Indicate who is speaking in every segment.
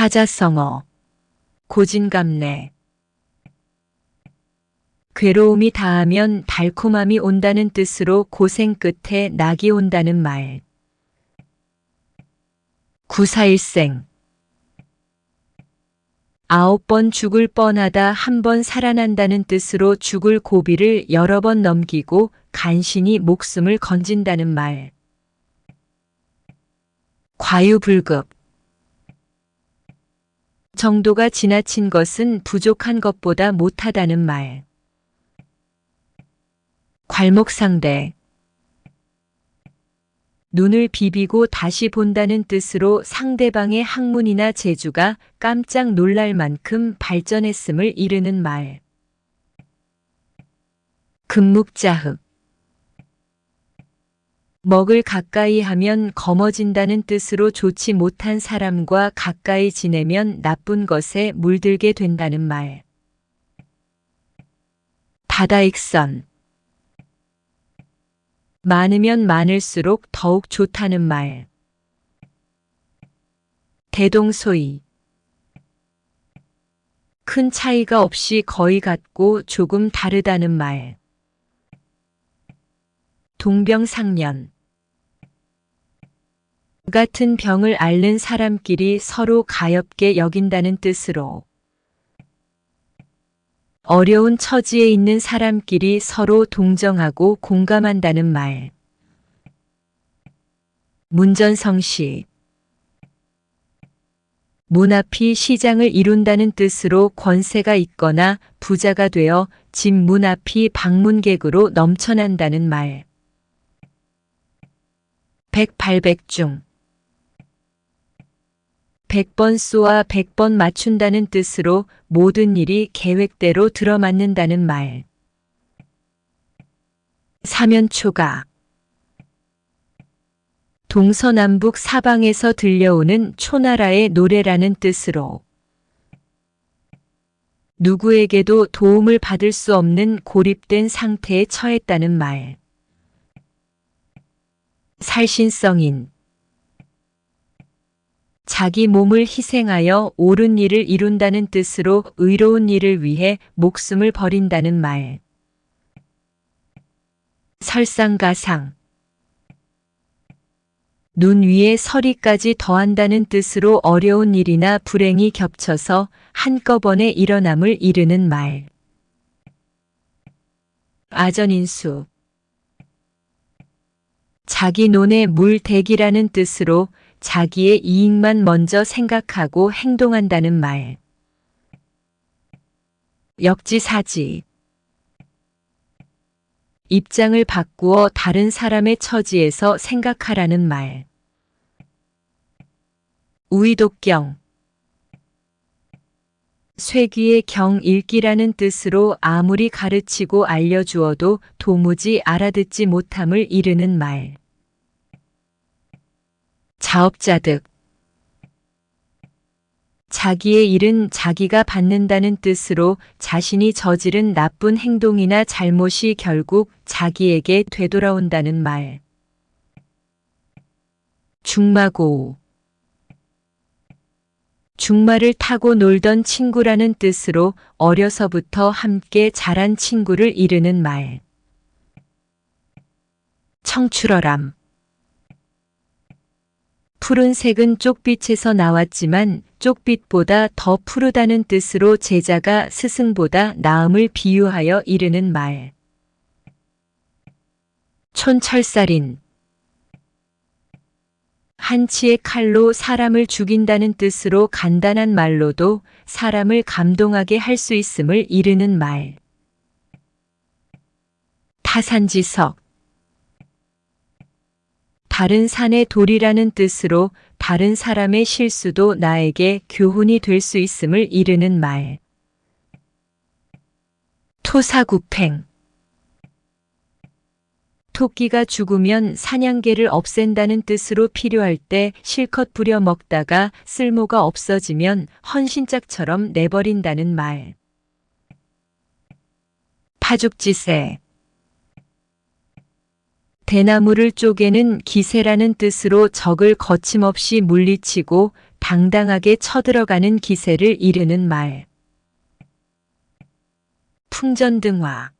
Speaker 1: 사자성어 고진감래 괴로움이 다하면 달콤함이 온다는 뜻으로 고생 끝에 낙이 온다는 말. 구사일생 아홉 번 죽을 뻔하다 한 번 살아난다는 뜻으로 죽을 고비를 여러 번 넘기고 간신히 목숨을 건진다는 말. 과유불급 정도가 지나친 것은 부족한 것보다 못하다는 말. 괄목상대 눈을 비비고 다시 본다는 뜻으로 상대방의 학문이나 재주가 깜짝 놀랄 만큼 발전했음을 이르는 말. 금묵자흑 먹을 가까이 하면 검어진다는 뜻으로 좋지 못한 사람과 가까이 지내면 나쁜 것에 물들게 된다는 말. 다다익선 많으면 많을수록 더욱 좋다는 말. 대동소이 큰 차이가 없이 거의 같고 조금 다르다는 말. 동병상련 같은 병을 앓는 사람끼리 서로 가엽게 여긴다는 뜻으로 어려운 처지에 있는 사람끼리 서로 동정하고 공감한다는 말. 문전성시 문 앞이 시장을 이룬다는 뜻으로 권세가 있거나 부자가 되어 집 문 앞이 방문객으로 넘쳐난다는 말. 백팔백중 백번 쏘아 백번 맞춘다는 뜻으로 모든 일이 계획대로 들어맞는다는 말. 사면초가 동서남북 사방에서 들려오는 초나라의 노래라는 뜻으로 누구에게도 도움을 받을 수 없는 고립된 상태에 처했다는 말. 살신성인 자기 몸을 희생하여 옳은 일을 이룬다는 뜻으로 의로운 일을 위해 목숨을 버린다는 말. 설상가상 눈 위에 서리까지 더한다는 뜻으로 어려운 일이나 불행이 겹쳐서 한꺼번에 일어남을 이르는 말. 아전인수 자기 논에 물 대기라는 뜻으로 자기의 이익만 먼저 생각하고 행동한다는 말. 역지사지. 입장을 바꾸어 다른 사람의 처지에서 생각하라는 말. 우이독경. 쇠귀의 경 읽기라는 뜻으로 아무리 가르치고 알려주어도 도무지 알아듣지 못함을 이르는 말. 자업자득 자기의 일은 자기가 받는다는 뜻으로 자신이 저지른 나쁜 행동이나 잘못이 결국 자기에게 되돌아온다는 말. 중마고 중마를 타고 놀던 친구라는 뜻으로 어려서부터 함께 자란 친구를 이르는 말. 청출어람 푸른색은 쪽빛에서 나왔지만 쪽빛보다 더 푸르다는 뜻으로 제자가 스승보다 나음을 비유하여 이르는 말. 촌철살인 한치의 칼로 사람을 죽인다는 뜻으로 간단한 말로도 사람을 감동하게 할 수 있음을 이르는 말. 타산지석 다른 산의 돌이라는 뜻으로 다른 사람의 실수도 나에게 교훈이 될 수 있음을 이르는 말. 토사구팽 토끼가 죽으면 사냥개를 없앤다는 뜻으로 필요할 때 실컷 부려 먹다가 쓸모가 없어지면 헌신짝처럼 내버린다는 말. 파죽지세 대나무를 쪼개는 기세라는 뜻으로 적을 거침없이 물리치고 당당하게 쳐들어가는 기세를 이르는 말. 풍전등화.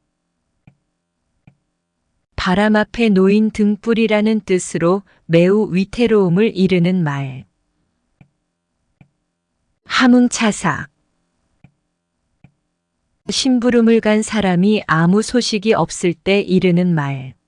Speaker 1: 바람 앞에 놓인 등불이라는 뜻으로 매우 위태로움을 이르는 말. 함흥차사. 심부름을 간 사람이 아무 소식이 없을 때 이르는 말.